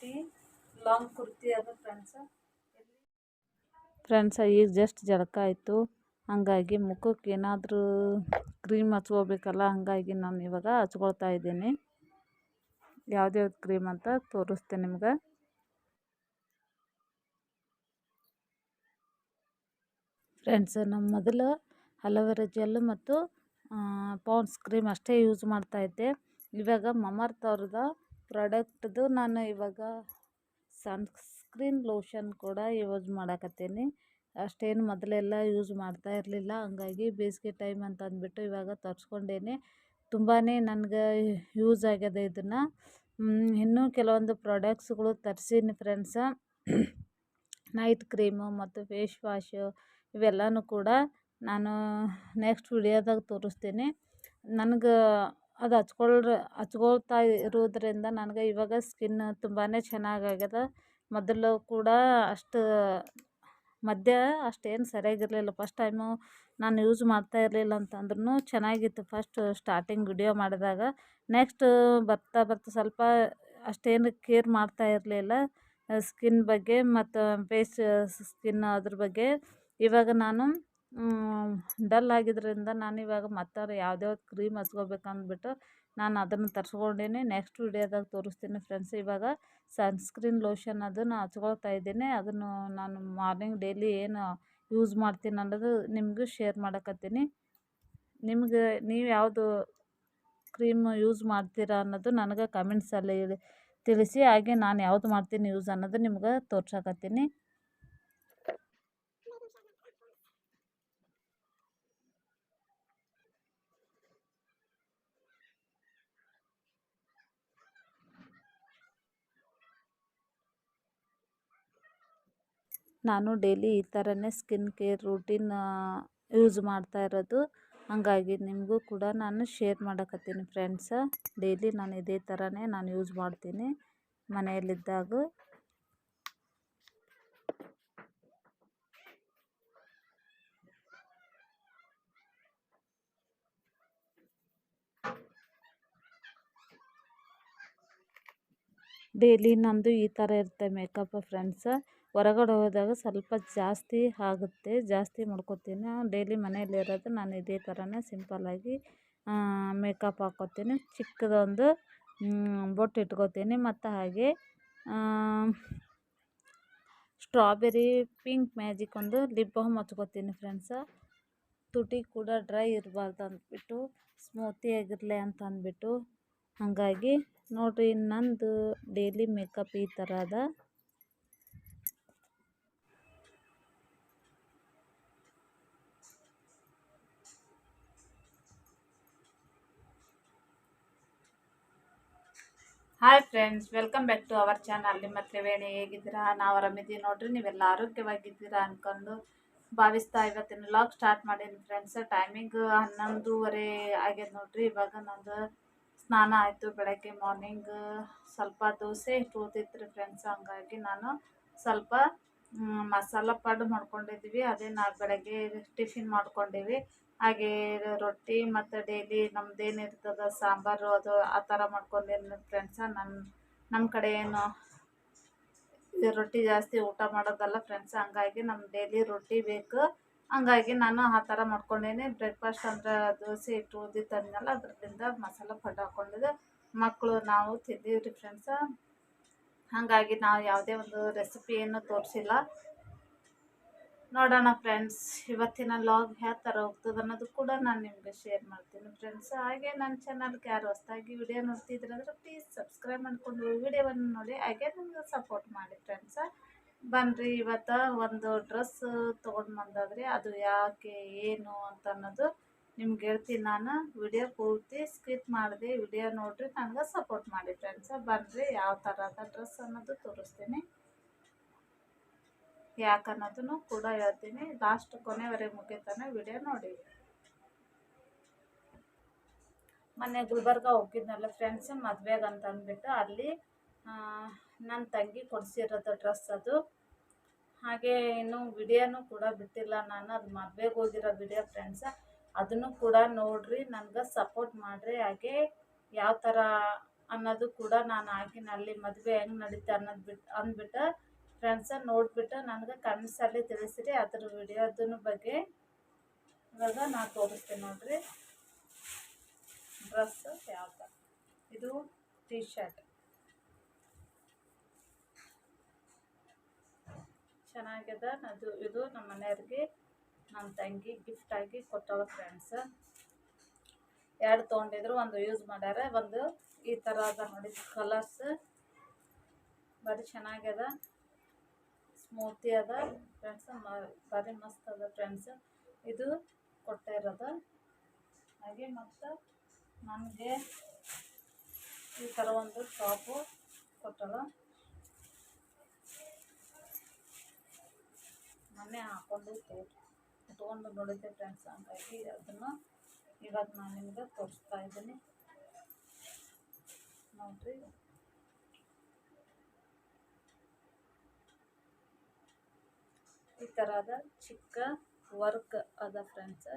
Kurti long kurti ಅದು friends friends ಈಗ just ಜಳಕ ಆಯಿತು. ಹಾಗಾಗಿ ಮುಖಕ್ಕೆ ಏನಾದರೂ ಕ್ರೀಮ್ ಹಚ್ಕೋಬೇಕಲ್ಲ, ಹಾಗಾಗಿ ನಾನು ಇವಾಗ ಹಚ್ಕೊಳ್ತಾ ಇದ್ದೀನಿ. ಯಾವ್ದ್ಯಾವ್ದು ಕ್ರೀಮ್ ಅಂತ ತೋರಿಸ್ತೇನೆ ನಿಮ್ಗೆ. ಫ್ರೆಂಡ್ಸ್ ನಮ್ಮ ಮೊದಲು ಹಲವರ ಜೆಲ್ ಮತ್ತು ಪೌಂಡ್ಸ್ ಕ್ರೀಮ್ ಅಷ್ಟೇ ಯೂಸ್ ಮಾಡ್ತಾಯಿದ್ದೆ ಇವಾಗ ಮಮರ್ತ್ ಅವ್ರದ್ದು ಪ್ರಾಡಕ್ಟ್ದು ನಾನು ಇವಾಗ ಸನ್ಸ್ಕ್ರೀನ್ ಲೋಷನ್ ಕೂಡ ಯೂಸ್ ಮಾಡಕತ್ತೀನಿ. ಅಷ್ಟೇನು ಮೊದಲೆಲ್ಲ ಯೂಸ್ ಮಾಡ್ತಾ ಇರಲಿಲ್ಲ. ಹಂಗಾಗಿ ಬೇಸಿಗೆ ಟೈಮ್ ಅಂತ ಅಂದ್ಬಿಟ್ಟು ಇವಾಗ ತರಿಸ್ಕೊಂಡೇನೆ. ತುಂಬಾ ನನಗೆ ಯೂಸ್ ಆಗ್ಯದ ಇದನ್ನು. ಇನ್ನೂ ಕೆಲವೊಂದು ಪ್ರಾಡಕ್ಟ್ಸ್ಗಳು ತರಿಸೀನಿ ಫ್ರೆಂಡ್ಸ. ನೈಟ್ ಕ್ರೀಮು ಮತ್ತು ಫೇಸ್ ವಾಶು ಇವೆಲ್ಲನೂ ಕೂಡ ನಾನು ನೆಕ್ಸ್ಟ್ ವಿಡಿಯೋದಾಗ ತೋರಿಸ್ತೀನಿ. ನನಗೆ ಅದು ಹಚ್ಕೊಳ್ರೆ, ಹಚ್ಕೊಳ್ತಾ ಇರೋದ್ರಿಂದ ನನಗೆ ಇವಾಗ ಸ್ಕಿನ್ ತುಂಬಾ ಚೆನ್ನಾಗಾಗ್ಯದ ಮೊದಲು ಕೂಡ ಅಷ್ಟು, ಮಧ್ಯ ಅಷ್ಟೇನು ಸರಿಯಾಗಿರಲಿಲ್ಲ. ಫಸ್ಟ್ ಟೈಮು ನಾನು ಯೂಸ್ ಮಾಡ್ತಾ ಇರಲಿಲ್ಲ ಅಂತಂದ್ರೂ ಚೆನ್ನಾಗಿತ್ತು ಫಸ್ಟ್ ಸ್ಟಾರ್ಟಿಂಗ್ ವಿಡಿಯೋ ಮಾಡಿದಾಗ. ನೆಕ್ಸ್ಟ್ ಬರ್ತಾ ಬರ್ತಾ ಸ್ವಲ್ಪ ಅಷ್ಟೇನು ಕೇರ್ ಮಾಡ್ತಾ ಇರಲಿಲ್ಲ. ಸ್ಕಿನ್ ಬಗ್ಗೆ ಮತ್ತು ಫೇಸ್ ಸ್ಕಿನ್ ಅದ್ರ ಬಗ್ಗೆ. ಇವಾಗ ನಾನು ಡಲ್ ಆಗಿದ್ದರಿಂದ ನಾನು ಇವಾಗ ಮತ್ತಾರು ಯಾವ್ದ್ಯಾವ್ದು ಕ್ರೀಮ್ ಹಚ್ಕೋಬೇಕು ಅಂದ್ಬಿಟ್ಟು ನಾನು ಅದನ್ನು ತರ್ಸ್ಕೊಂಡೀನಿ. ನೆಕ್ಸ್ಟ್ ವೀಡಿಯೋದಾಗ ತೋರಿಸ್ತೀನಿ ಫ್ರೆಂಡ್ಸ್. ಇವಾಗ ಸನ್ಸ್ಕ್ರೀನ್ ಲೋಷನ್ ಅದನ್ನು ಹಚ್ಕೊಳ್ತಾ ಇದ್ದೀನಿ. ಅದನ್ನು ನಾನು ಮಾರ್ನಿಂಗ್ ಡೈಲಿ ಏನು ಯೂಸ್ ಮಾಡ್ತೀನಿ ಅನ್ನೋದು ನಿಮಗೂ ಶೇರ್ ಮಾಡಕತ್ತೀನಿ. ನಿಮ್ಗೆ ನೀವು ಯಾವುದು ಕ್ರೀಮ್ ಯೂಸ್ ಮಾಡ್ತೀರಾ ಅನ್ನೋದು ನನಗೆ ಕಮೆಂಟ್ಸಲ್ಲಿ ತಿಳಿಸಿ, ಹಾಗೆ ನಾನು ಯಾವ್ದು ಮಾಡ್ತೀನಿ ಯೂಸ್ ಅನ್ನೋದು ನಿಮ್ಗೆ ತೋರ್ಸಕತ್ತೀನಿ. ನಾನು ಡೈಲಿ ಈ ಥರನೇ ಸ್ಕಿನ್ ಕೇರ್ ರೂಟೀನ್ ಯೂಸ್ ಮಾಡ್ತಾ ಇರೋದು. ಹಾಗಾಗಿ ನಿಮಗೂ ಕೂಡ ನಾನು ಶೇರ್ ಮಾಡಕತ್ತೀನಿ ಫ್ರೆಂಡ್ಸ. ಡೈಲಿ ನಾನು ಇದೇ ಥರನೇ ನಾನು ಯೂಸ್ ಮಾಡ್ತೀನಿ ಮನೆಯಲ್ಲಿದ್ದಾಗ. ಡೈಲಿ ನಂದು ಈ ಥರ ಇರುತ್ತೆ ಮೇಕಪ್ ಫ್ರೆಂಡ್ಸ. ಹೊರಗಡೆ ಹೋದಾಗ ಸ್ವಲ್ಪ ಜಾಸ್ತಿ ಆಗುತ್ತೆ, ಜಾಸ್ತಿ ಮಾಡ್ಕೊತೀನಿ. ಡೈಲಿ ಮನೆಯಲ್ಲಿರೋದು ನಾನು ಇದೇ ಥರನೇ ಸಿಂಪಲ್ಲಾಗಿ ಮೇಕಪ್ ಹಾಕ್ಕೊತೀನಿ. ಚಿಕ್ಕದೊಂದು ಬೊಟ್ಟು ಇಟ್ಕೋತೀನಿ. ಮತ್ತು ಹಾಗೆ ಸ್ಟ್ರಾಬೆರಿ ಪಿಂಕ್ ಮ್ಯಾಜಿಕ್ ಒಂದು ಲಿಪ್ ಬಾಮ್ ಹಚ್ಕೊತೀನಿ ಫ್ರೆಂಡ್ಸ ತುಟಿ ಕೂಡ ಡ್ರೈ ಇರಬಾರ್ದು ಅಂದ್ಬಿಟ್ಟು ಸ್ಮೂತಿಯಾಗಿರಲಿ ಅಂತ ಅಂದ್ಬಿಟ್ಟು. ಹಾಗಾಗಿ ನೋಡಿರಿ, ನಂದು ಡೈಲಿ ಮೇಕಪ್ ಈ ಥರ ಅದ. Hi friends welcome back to our channel ನಿಮ್ಮ ತ್ರಿವೇಣಿ ಹೇಗಿದ್ದೀರಾ? ನಾವು ಆರಾಮಿದ್ದೀವಿ ನೋಡ್ರಿ, ನೀವೆಲ್ಲ ಆರೋಗ್ಯವಾಗಿದ್ದೀರಾ ಅಂದ್ಕೊಂಡು ಭಾವಿಸ್ತಾ ಇವತ್ತಿನ ಲಾಗ್ ಸ್ಟಾರ್ಟ್ ಮಾಡೀನಿ ಫ್ರೆಂಡ್ಸ್ ಟೈಮಿಂಗ್ ಹನ್ನೊಂದೂವರೆ ಆಗ್ಯದ ನೋಡ್ರಿ, ಇವಾಗ ನಂದು ಸ್ನಾನ ಆಯಿತು ಬೆಳಗ್ಗೆ ಮಾರ್ನಿಂಗ್ ಸ್ವಲ್ಪ ದೋಸೆ ರೀ ಫ್ರೆಂಡ್ಸ್ ಹಂಗಾಗಿ ನಾನು ಸ್ವಲ್ಪ ಮಸಾಲ ಪಡ್ಡು ಮಾಡ್ಕೊಂಡಿದ್ವಿ, ಅದೇ ನಾವು ಬೆಳಗ್ಗೆ ಟಿಫಿನ್ ಮಾಡ್ಕೊಂಡೀವಿ. ಹಾಗೆ ರೊಟ್ಟಿ ಮತ್ತು ಡೈಲಿ ನಮ್ದು ಏನಿರ್ತದೆ ಸಾಂಬಾರು ಅದು ಆ ಥರ ಮಾಡ್ಕೊಂಡಿರೋ ಫ್ರೆಂಡ್ಸ ನನ್ನ ನಮ್ಮ ಕಡೆ ಏನು ರೊಟ್ಟಿ ಜಾಸ್ತಿ ಊಟ ಮಾಡೋದಲ್ಲ ಫ್ರೆಂಡ್ಸ್ ಹಂಗಾಗಿ ನಮ್ಮ ಡೈಲಿ ರೊಟ್ಟಿ ಬೇಕು. ಹಂಗಾಗಿ ನಾನು ಆ ಥರ ಮಾಡ್ಕೊಂಡೇನೆ. ಬ್ರೇಕ್ಫಾಸ್ಟ್ ಅಂದ್ರೆ ದೋಸೆ, ಇಟ್ಟು ಊದಿ ಅಂದ್ನಲ್ಲ ಅದರಿಂದ ಮಸಾಲ ಪಡ್ಡು ಹಾಕ್ಕೊಂಡಿದ್ದೆ ಮಕ್ಕಳು, ನಾವು ತಿಂದೀವಿ ರೀ ಫ್ರೆಂಡ್ಸ ಹಾಗಾಗಿ ನಾವು ಯಾವುದೇ ಒಂದು ರೆಸಿಪಿಯನ್ನು ತೋರಿಸಿಲ್ಲ. ನೋಡೋಣ ಫ್ರೆಂಡ್ಸ್, ಇವತ್ತಿನ ಲಾಗ್ ಯಾವ ಥರ ಹೋಗ್ತದೆ ಅನ್ನೋದು ಕೂಡ ನಾನು ನಿಮಗೆ ಶೇರ್ ಮಾಡ್ತೀನಿ ಫ್ರೆಂಡ್ಸ್. ಹಾಗೆ ನನ್ನ ಚಾನಲ್ಗೆ ಯಾರು ಹೊಸ್ದಾಗಿ ವಿಡಿಯೋ ನೋಡ್ತಿದ್ರೆ ಅಂದರೆ ಪ್ಲೀಸ್ ಸಬ್ಸ್ಕ್ರೈಬ್ ಮಾಡಿಕೊಂಡು ವಿಡಿಯೋವನ್ನು ನೋಡಿ, ಹಾಗೆ ನನಗೆ ಸಪೋರ್ಟ್ ಮಾಡಿ ಫ್ರೆಂಡ್ಸ. ಬನ್ನಿರಿ ಇವತ್ತು ಒಂದು ಡ್ರೆಸ್ ತೊಗೊಂಡು ಬಂದದ್ರಿ. ಅದು ಯಾಕೆ, ಏನು ಅಂತ ಅನ್ನೋದು ನಿಮ್ಗೆ ಹೇಳ್ತೀನಿ ನಾನು ವಿಡಿಯೋ ಪೂರ್ತಿ ಸ್ಕಿಪ್ ಮಾಡಿದೆ ವಿಡಿಯೋ ನೋಡಿರಿ ನನಗೆ ಸಪೋರ್ಟ್ ಮಾಡಿ ಫ್ರೆಂಡ್ಸ ಬನ್ನಿರಿ ಯಾವ ಥರದ ಡ್ರೆಸ್ ಅನ್ನೋದು ತೋರಿಸ್ತೀನಿ. ಯಾಕೆ ಅನ್ನೋದನ್ನು ಕೂಡ ಹೇಳ್ತೀನಿ. ಲಾಸ್ಟ್ ಕೊನೆವರೆಗೆ ಮುಗಿತಾನೆ ವಿಡಿಯೋ ನೋಡಿ. ಮೊನ್ನೆ ಗುಲ್ಬರ್ಗ ಹೋಗಿದ್ನಲ್ಲ ಫ್ರೆಂಡ್ಸ್ ಮದುವೆಗೆ ಅಂತ ಅಂದ್ಬಿಟ್ಟು ಅಲ್ಲಿ ನನ್ನ ತಂಗಿ ಕೊಡಿಸಿರೋದು ಡ್ರೆಸ್ ಅದು. ಹಾಗೆ ಇನ್ನು ವಿಡಿಯೋನೂ ಕೂಡ ಬಿಟ್ಟಿಲ್ಲ ನಾನು. ಅದು ಮದ್ವೆಗೆ ಹೋಗಿರೋ ವಿಡಿಯೋ ಫ್ರೆಂಡ್ಸ ಅದನ್ನು ಕೂಡ ನೋಡಿರಿ, ನನಗೆ ಸಪೋರ್ಟ್ ಮಾಡಿರಿ. ಹಾಗೆ ಯಾವ ಥರ ಅನ್ನೋದು ಕೂಡ ನಾನು ಹಾಕಿನ ಅಲ್ಲಿ ಮದುವೆ ಹೆಂಗೆ ನಡೀತೆ ಅನ್ನೋದು ಬಿಟ್ಟು ಅಂದ್ಬಿಟ್ಟು ಫ್ರೆಂಡ್ಸ ನೋಡಿಬಿಟ್ಟು ನನಗೆ ಕಮೆಂಟ್ಸಲ್ಲಿ ತಿಳಿಸಿರಿ. ಅದ್ರ ವಿಡಿಯೋದನ್ನ ಬಗ್ಗೆ ಇವಾಗ ನಾನು ತೋರಿಸ್ತೀನಿ ನೋಡಿರಿ. ಡ್ರೆಸ್ ಯಾವ ಥರ ಇದು ಟೀ ಶರ್ಟ್ ಚೆನ್ನಾಗಿದೆ ಅದು, ಇದು ನಮ್ಮ ಮನೆಯವ್ರಿಗೆ. ನಮ್ಮ ತಂಗಿ ಗಿಫ್ಟ್ ಆಗಿ ಕೊಟ್ಟವ ಫ್ರೆಂಡ್ಸ್ ಎರಡು ತೊಗೊಂಡಿದ್ರು, ಒಂದು ಯೂಸ್ ಮಾಡ್ಯಾರ, ಒಂದು ಈ ಥರ ಅದ ನೋಡಿ ಕಲರ್ಸ್ ಭಾರಿ ಚೆನ್ನಾಗ್ಯದ. ಸ್ಮೂತಿ ಅದ ಫ್ರೆಂಡ್ಸ್ ಭಾರಿ ಮಸ್ತ್ ಅದ ಫ್ರೆಂಡ್ಸ್ ಇದು ಇರೋದು. ಹಾಗೆ ಮತ್ತು ನನಗೆ ಈ ಥರ ಒಂದು ಟಾಪು ಕೊಟ್ಟಳ ಮೊನ್ನೆ ಹಾಕೊಂಡು ತೊಗೊಂಡು ನೋಡಿದ್ದೆ ಫ್ರೆಂಡ್ಸ್ ಹಂಗಾಗಿ ಅದನ್ನು ಇವಾಗ ನಾನು ನಿಮಗೆ ತೋರಿಸ್ತಾ ಇದ್ದೀನಿ. ನೋಡಿರಿ. ಈ ಥರದ ಚಿಕ್ಕ ವರ್ಕ್ ಅದ ಫ್ರೆಂಡ್ಸ್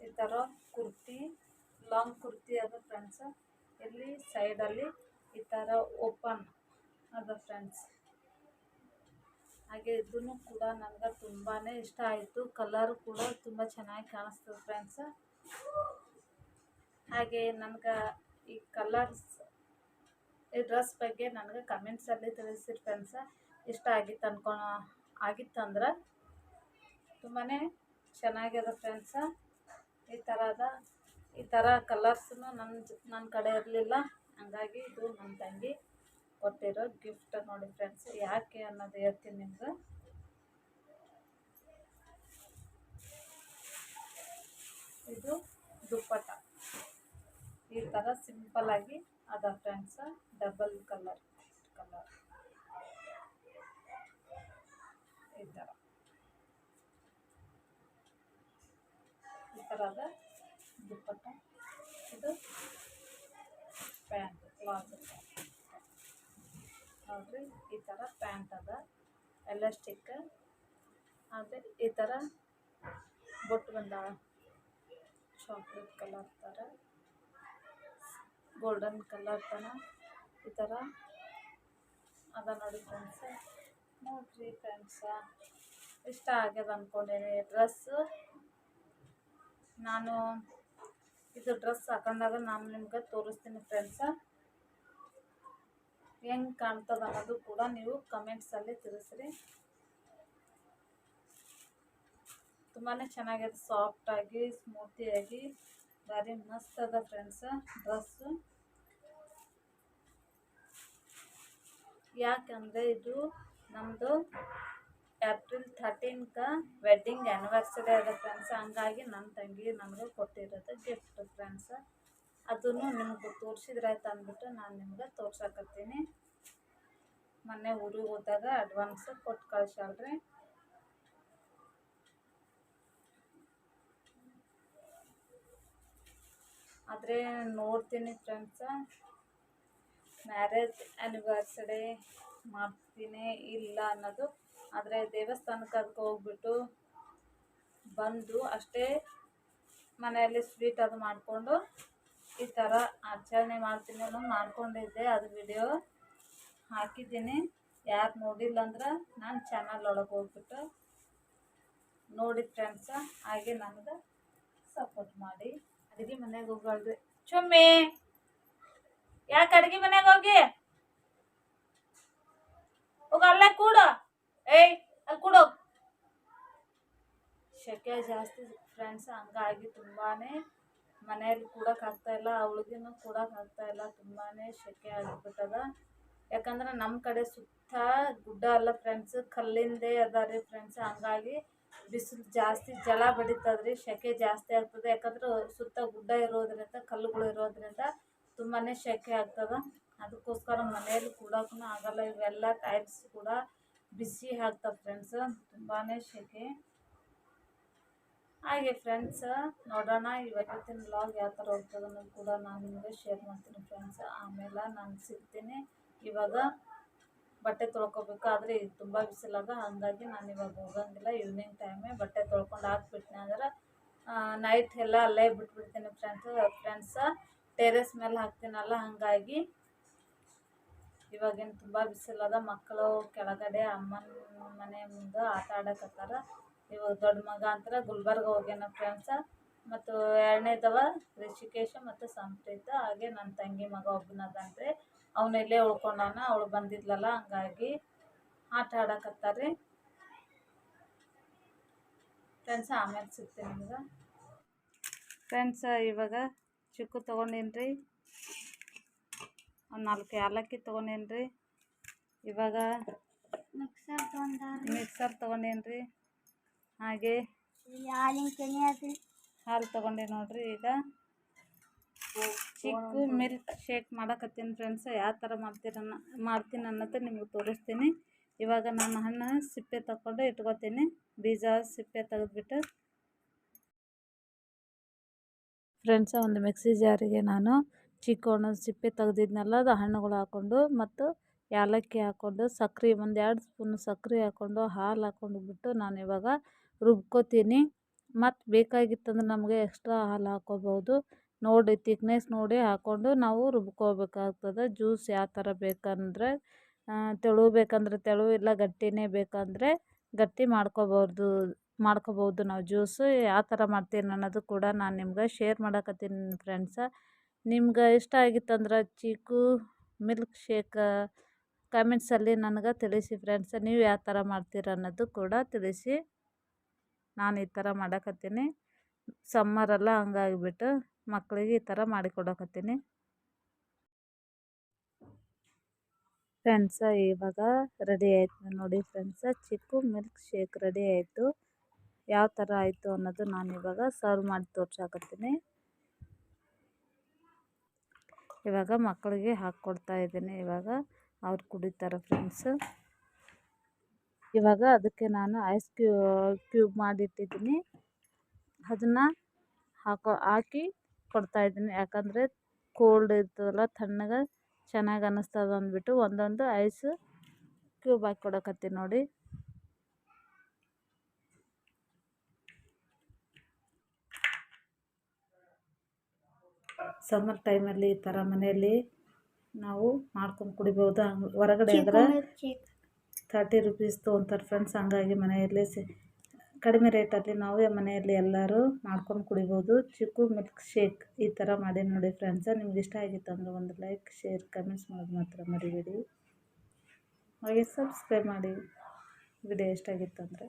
ಈ ಥರ ಕುರ್ತಿ ಲಾಂಗ್ ಕುರ್ತಿ ಅದ ಫ್ರೆಂಡ್ಸ್ ಇಲ್ಲಿ ಸೈಡಲ್ಲಿ ಈ ಥರ ಓಪನ್ ಅದ ಫ್ರೆಂಡ್ಸ್ ಹಾಗೆ ಇದನ್ನು ಕೂಡ ನನಗೆ ತುಂಬಾ ಇಷ್ಟ ಆಯಿತು. ಕಲರ್ ಕೂಡ ತುಂಬ ಚೆನ್ನಾಗಿ ಕಾಣಿಸ್ತು ಫ್ರೆಂಡ್ಸ್ ಹಾಗೆ ನನಗೆ ಈ ಕಲರ್ಸ್ ಈ ಡ್ರೆಸ್ ಬಗ್ಗೆ ನನಗೆ ಕಮೆಂಟ್ಸಲ್ಲಿ ತಿಳಿಸಿರಿ ಫ್ರೆಂಡ್ಸ ಇಷ್ಟ ಆಗಿತ್ತು ಅನ್ಕೊ ಆಗಿತ್ತಂದ್ರೆ ತುಂಬಾ ಚೆನ್ನಾಗಿದೆ ಫ್ರೆಂಡ್ಸ ಈ ಥರದ ಈ ಥರ ಕಲರ್ಸ್ನು ನನ್ನ ನನ್ನ ಕಡೆ ಇರಲಿಲ್ಲ. ಹಂಗಾಗಿ ಇದು ನನ್ನ ತಂಗಿ. ಕೊಟ್ಟಿರೋ ಗಿಫ್ಟ್ ನೋಡಿ ಫ್ರೆಂಡ್ಸ್ ಯಾಕೆ ಅನ್ನೋದು ಹೇಳ್ತೀನಿ ನಿಮ್ಗೆ. ಇದು ದುಪ್ಪಟ್ಟ. ಈ ಥರ ಸಿಂಪಲ್ ಆಗಿ ಅದ ಫ್ರೆಂಡ್ಸ್ ಡಬಲ್ ಕಲರ್ ಕಲರ್ ಈ ಥರ ಈ ಥರದ ದುಪ್ಪಟ್ಟ. ಇದು ಪ್ಯಾಂಟ್. ನೋಡ್ರಿ, ಈ ಥರ ಪ್ಯಾಂಟ್ ಅದ ಎಲಾಸ್ಟಿಕ್ ಅದೇ ಈ ಥರ ಬೊಟ್ಟು ಬಂದ ಚಾಕ್ಲೇಟ್ ಕಲರ್ ಥರ ಗೋಲ್ಡನ್ ಕಲರ್ ಥರ ಈ ಥರ ಅದ ನೋಡಿ ಫ್ರೆಂಡ್ಸ ನೋಡ್ರಿ ಫ್ರೆಂಡ್ಸ ಇಷ್ಟ ಆಗ್ಯದ ಅಂದ್ಕೊಂಡೇನಿ ಡ್ರೆಸ್ ನಾನು ಇದು ಡ್ರೆಸ್ ಹಾಕೊಂಡಾಗ ನಾನು ನಿಮ್ಗೆ ತೋರಿಸ್ತೀನಿ ಫ್ರೆಂಡ್ಸ ಹೆಂಗೆ ಕಾಣ್ತದ ಅನ್ನೋದು ಕೂಡ ನೀವು ಕಮೆಂಟ್ಸಲ್ಲಿ ತಿಳಿಸ್ರಿ. ತುಂಬಾ ಚೆನ್ನಾಗಿದೆ ಸಾಫ್ಟಾಗಿ ಸ್ಮೂತಿಯಾಗಿ ಭಾರಿ ಮಸ್ತ್ ಅದ ಫ್ರೆಂಡ್ಸ್ ಡ್ರೆಸ್ಸು ಯಾಕಂದರೆ ಇದು ನಮ್ಮದು ಏಪ್ರಿಲ್ ಥರ್ಟೀನ್ಕ ವೆಡ್ಡಿಂಗ್ ಆ್ಯನಿವರ್ಸರಿ ಅದ ಫ್ರೆಂಡ್ಸ್ ಹಂಗಾಗಿ ನನ್ನ ತಂಗಿ ನಮಗೆ ಕೊಟ್ಟಿರೋದು ಗಿಫ್ಟ್ ಫ್ರೆಂಡ್ಸ್ ಅದನ್ನು ನಿಮ್ಗೆ ತೋರಿಸಿದ್ರಾಯ್ತು ಅಂದ್ಬಿಟ್ಟು ನಾನು ನಿಮ್ಗೆ ತೋರ್ಸಕತ್ತೀನಿ. ಮೊನ್ನೆ ಊರಿಗೆ ಹೋದಾಗ ಅಡ್ವಾನ್ಸ್ ಕೊಟ್ಟು ಕಳ್ಸಲ್ರಿ ಆದರೆ ನೋಡ್ತೀನಿ ಫ್ರೆಂಡ್ಸ ಮ್ಯಾರೇಜ್ ಆ್ಯನಿವರ್ಸರಿ ಮಾಡ್ತೀನಿ ಇಲ್ಲ ಅನ್ನೋದು. ಆದರೆ ದೇವಸ್ಥಾನಕ್ಕೆ ಅದಕ್ಕೆ ಹೋಗ್ಬಿಟ್ಟು ಬಂದು ಅಷ್ಟೇ ಮನೆಯಲ್ಲಿ ಸ್ವೀಟ್ ಅದು ಮಾಡಿಕೊಂಡು ಈ ಥರ ಆಚರಣೆ ಮಾಡ್ತೀನಿ ಅನ್ನೋದು ಮಾಡ್ಕೊಂಡಿದ್ದೆ ಅದು ವಿಡಿಯೋ ಹಾಕಿದ್ದೀನಿ. ಯಾರು ನೋಡಿಲ್ಲ ಅಂದ್ರೆ ನಾನು ಚಾನಲ್ ಒಳಗೆ ಹೋಗ್ಬಿಟ್ಟು ನೋಡಿ ಫ್ರೆಂಡ್ಸ ಹಾಗೆ ನನಗೆ ಸಪೋರ್ಟ್ ಮಾಡಿ. ಅಡುಗೆ ಮನೆಗೆ ಹೋಗ್ಬಾರ್ದು. ಚುಮ್ಮಿ! ಯಾಕೆ ಅಡುಗೆ ಮನೆಗೆ ಹೋಗಿ? ಹೋಗ, ಅಲ್ಲೇ ಕೂಡ. ಏಯ್ ಅಲ್ಲಿ ಕೂಡ. ಶೆಕೆ ಜಾಸ್ತಿ ಫ್ರೆಂಡ್ಸ್ ಹಂಗಾಗಿ ತುಂಬಾ ಮನೆಯಲ್ಲಿ ಕೂಡೋಕ್ಕಾಗ್ತಾ ಇಲ್ಲ ಅವಳಿಗೂ ಇಲ್ಲ ತುಂಬಾ ಶೆಕೆ ಆಗಿಬಿಟ್ಟದ. ಯಾಕಂದ್ರೆ ನಮ್ಮ ಕಡೆ ಸುತ್ತ ಗುಡ್ಡ ಅಲ್ಲ ಫ್ರೆಂಡ್ಸ್ ಕಲ್ಲಿಂದೇ ಅದ ರೀ ಫ್ರೆಂಡ್ಸ್ ಹಂಗಾಗಿ ಬಿಸಿಲು ಜಾಸ್ತಿ ಜಲ ಬಡಿತದ್ರಿ, ಶೆಕೆ ಜಾಸ್ತಿ ಆಗ್ತದೆ. ಯಾಕಂದ್ರೆ ಸುತ್ತ ಗುಡ್ಡ ಇರೋದ್ರಿಂದ, ಕಲ್ಲುಗಳು ಇರೋದ್ರಿಂದ ತುಂಬಾ ಶೆಕೆ ಆಗ್ತದ. ಅದಕ್ಕೋಸ್ಕರ ಮನೆಯಲ್ಲಿ ಕೂಡಕ್ಕೂ ಆಗಲ್ಲ. ಇವೆಲ್ಲ ಟೈಪ್ಸ್ ಕೂಡ ಬಿಸಿ ಆಗ್ತವೆ ಫ್ರೆಂಡ್ಸ್ ತುಂಬಾ ಶೆಕೆ. ಹಾಗೆ ಫ್ರೆಂಡ್ಸ್ ನೋಡೋಣ. ಇವತ್ತಿನ ವ್ಲಾಗ್ ಯಾವ ಥರ ಹೋಗ್ತದೆ ಅನ್ನೋದು ಕೂಡ ನಾನು ನಿಮಗೆ ಶೇರ್ ಮಾಡ್ತೀನಿ ಫ್ರೆಂಡ್ಸ್ ಆಮೇಲೆ ನಾನು ಸಿಗ್ತೀನಿ. ಇವಾಗ ಬಟ್ಟೆ ತೊಳ್ಕೊಬೇಕು. ಆದರೆ ಇದು ತುಂಬ ಬಿಸಿಲಾಗ, ಹಾಗಾಗಿ ನಾನು ಇವಾಗ ಹೋಗಂಗಿಲ್ಲ. ಈವ್ನಿಂಗ್ ಟೈಮೇ ಬಟ್ಟೆ ತೊಳ್ಕೊಂಡು ಹಾಕ್ಬಿಟ್ಟಿನಿ ಅಂದ್ರೆ ನೈಟ್ ಎಲ್ಲ ಅಲ್ಲೇ ಬಿಟ್ಬಿಡ್ತೀನಿ ಫ್ರೆಂಡ್ಸ್ ಫ್ರೆಂಡ್ಸ್ ಟೆರೆಸ್ ಮೇಲೆ ಹಾಕ್ತೀನಲ್ಲ, ಹಾಗಾಗಿ ಇವಾಗೇನು ತುಂಬ ಬಿಸಿಲದ ಮಕ್ಕಳು ಕೆಳಗಡೆ ಅಮ್ಮನ ಮನೆ ಮುಂದೆ ಆಟ ಆಡಕತ್ತಾರ. ಇವಾಗ ದೊಡ್ಡ ಮಗ ಅಂತರ ಗುಲ್ಬರ್ಗ ಹೋಗ್ಯಾನ ಫ್ರೆಂಡ್ಸ ಮತ್ತು ಎರಡನೇದವ ರಿಷಿಕೇಶ ಮತ್ತು ಸಂಪ್ರೀತ. ಹಾಗೆ ನನ್ನ ತಂಗಿ ಮಗ ಒಬ್ಬನದಾನ್ರಿ ಅವನು ಇಲ್ಲೇ ಉಳ್ಕೊಂಡಾನ ಅವಳು ಬಂದಿದ್ಲಲ್ಲ ಹಂಗಾಗಿ ಆಟ ಆಡಕತ್ತಾರೆ. ಫ್ರೆಂಡ್ಸ್ ಆಮೇಲೆ ಸಿಗ್ತೀನಿ ನಿಮ್ಗೆ. ಫ್ರೆಂಡ್ಸ ಇವಾಗ ಚಿಕ್ಕು ತೊಗೊಂಡೇನ್ರಿ? ರೀ ಒಂದು ನಾಲ್ಕು ಏಲಕ್ಕಿ ತೊಗೊಂಡೇನ್ರಿ? ರೀ ಇವಾಗ ಮಿಕ್ಸರ್ ತೊಗೊಂಡೇನ್ರಿ ಮಿಕ್ಸರ್ ತೊಗೊಂಡೇನಿ ರೀ ಹಾಗೆ ಹಾಲಿನ ಕೆನೆ ಅದು. ಹಾಲು ತೊಗೊಂಡೆ ನೋಡ್ರಿ ಈಗ. ಚಿಕ್ಕ ಮಿಲ್ಕ್ ಶೇಕ್ ಮಾಡಕತ್ತೀನಿ ಫ್ರೆಂಡ್ಸ್ ಯಾವ ಥರ ಮಾಡ್ತೀರನ್ನ ಮಾಡ್ತೀನಿ ಅನ್ನೋದು ನಿಮ್ಗೆ ತೋರಿಸ್ತೀನಿ. ಇವಾಗ ನಾನು ಹಣ್ಣು ಸಿಪ್ಪೆ ತಗೊಂಡು ಇಟ್ಕೋತೀನಿ. ಬೀಜ ಸಿಪ್ಪೆ ತೆಗೆದ್ಬಿಟ್ಟು. ಫ್ರೆಂಡ್ಸ್ ಒಂದು ಮಿಕ್ಸಿ ಜಾರಿಗೆ ನಾನು ಚಿಕ್ಕ ಹಣ್ಣು ಸಿಪ್ಪೆ ತೆಗೆದಿದ್ನಲ್ಲ ಅದು ಹಣ್ಣುಗಳು ಹಾಕ್ಕೊಂಡು ಮತ್ತು ಏಲಕ್ಕಿ ಹಾಕ್ಕೊಂಡು ಸಕ್ರೆ ಒಂದು ಎರಡು ಸ್ಪೂನ್ ಸಕ್ರೆ ಹಾಕ್ಕೊಂಡು ಹಾಲು ಹಾಕ್ಕೊಂಡು ಬಿಟ್ಟು ನಾನು ಇವಾಗ ರುಬ್ಕೋತೀನಿ. ಮತ್ತು ಬೇಕಾಗಿತ್ತಂದ್ರೆ ನಮಗೆ ಎಕ್ಸ್ಟ್ರಾ ಹಾಲು ಹಾಕ್ಕೋಬೋದು ನೋಡಿ ತಿಕ್ನೆಸ್ ನೋಡಿ ಹಾಕ್ಕೊಂಡು ನಾವು ರುಬ್ಕೋಬೇಕಾಗ್ತದೆ. ಜ್ಯೂಸ್ ಯಾವ ಥರ ಬೇಕಂದರೆ ತೆಳು ಬೇಕಂದರೆ ತೆಳು, ಇಲ್ಲ ಗಟ್ಟಿನೇ ಬೇಕಂದರೆ ಗಟ್ಟಿ ಮಾಡ್ಕೋಬಾರ್ದು ಮಾಡ್ಕೋಬೋದು ನಾವು ಜ್ಯೂಸು ಯಾವ ಥರ ಮಾಡ್ತೀನಿ ಅನ್ನೋದು ಕೂಡ ನಾನು ನಿಮ್ಗೆ ಶೇರ್ ಮಾಡಕತ್ತೀನಿ ಫ್ರೆಂಡ್ಸ ನಿಮ್ಗೆ ಇಷ್ಟ ಆಗಿತ್ತಂದ್ರೆ ಚೀಕು ಮಿಲ್ಕ್ ಶೇಕ್ ಕಮೆಂಟ್ಸಲ್ಲಿ ನನಗೆ ತಿಳಿಸಿ ಫ್ರೆಂಡ್ಸ್ ನೀವು ಯಾವ ಥರ ಮಾಡ್ತೀರ ಅನ್ನೋದು ಕೂಡ ತಿಳಿಸಿ. ನಾನು ಈ ಥರ ಮಾಡಕತ್ತೀನಿ. ಸಮ್ಮರೆಲ್ಲ ಹಂಗಾಗಿಬಿಟ್ಟು ಮಕ್ಕಳಿಗೆ ಈ ಥರ ಮಾಡಿಕೊಡಕತ್ತೀನಿ ಫ್ರೆಂಡ್ಸ ಇವಾಗ ರೆಡಿ ಆಯಿತು ನೋಡಿ friends chikoo milkshake ready ಆಯಿತು. ಯಾವ ಥರ ಆಯಿತು ಅನ್ನೋದು ನಾನು ಇವಾಗ ಸರ್ವ್ ಮಾಡಿ ತೋರ್ಸಾಕತ್ತೀನಿ. ಇವಾಗ ಮಕ್ಕಳಿಗೆ ಹಾಕ್ಕೊಡ್ತಾ ಇದ್ದೀನಿ ಇವಾಗ ಅವ್ರು ಕುಡಿತಾರೆ ಫ್ರೆಂಡ್ಸ್ ಇವಾಗ ಅದಕ್ಕೆ ನಾನು ಐಸ್ ಕ್ಯೂ ಕ್ಯೂಬ್ ಮಾಡಿಟ್ಟಿದ್ದೀನಿ. ಅದನ್ನು ಹಾಕೋ ಹಾಕಿ ಕೊಡ್ತಾಯಿದ್ದೀನಿ ಯಾಕಂದರೆ ಕೋಲ್ಡ್ ಇರ್ತದಲ್ಲ ತಣ್ಣಗೆ ಚೆನ್ನಾಗಿ ಅನ್ನಿಸ್ತದೆ ಅಂದ್ಬಿಟ್ಟು ಒಂದೊಂದು ಐಸ್ ಕ್ಯೂಬ್ ಹಾಕಿ ಕೊಡಕತ್ತೀನಿ ನೋಡಿ. ಸಮ್ಮರ್ ಟೈಮಲ್ಲಿ ಈ ಥರ ಮನೆಯಲ್ಲಿ ನಾವು ಮಾಡ್ಕೊಂಡು ಕುಡಿಬೋದು. ಹೊರಗಡೆ ಶೇಕ್ ತರ್ಟಿ ರುಪೀಸ್ ತೊಗೊತಾರೆ ಫ್ರೆಂಡ್ಸ್ ಹಂಗಾಗಿ ಮನೆಯಲ್ಲಿ ಸಿ, ಕಡಿಮೆ ರೇಟಲ್ಲಿ ನಾವೇ ಮನೆಯಲ್ಲಿ ಎಲ್ಲರೂ ಮಾಡ್ಕೊಂಡು ಕುಡಿಬೋದು. ಚಿಕ್ಕು ಮಿಲ್ಕ್ ಶೇಕ್ ಈ ಥರ ಮಾಡಿ ನೋಡಿ ಫ್ರೆಂಡ್ಸ ನಿಮ್ಗೆ ಇಷ್ಟ ಆಗಿತ್ತು ಅಂದರೆ ಒಂದು ಲೈಕ್ ಶೇರ್ ಕಮೆಂಟ್ಸ್ ಮಾಡೋದು ಮಾತ್ರ ಮರಿಬೇಡಿ. ಹಾಗೆ ಸಬ್ಸ್ಕ್ರೈಬ್ ಮಾಡಿ ವಿಡಿಯೋ ಇಷ್ಟ ಆಗಿತ್ತು ಅಂದರೆ.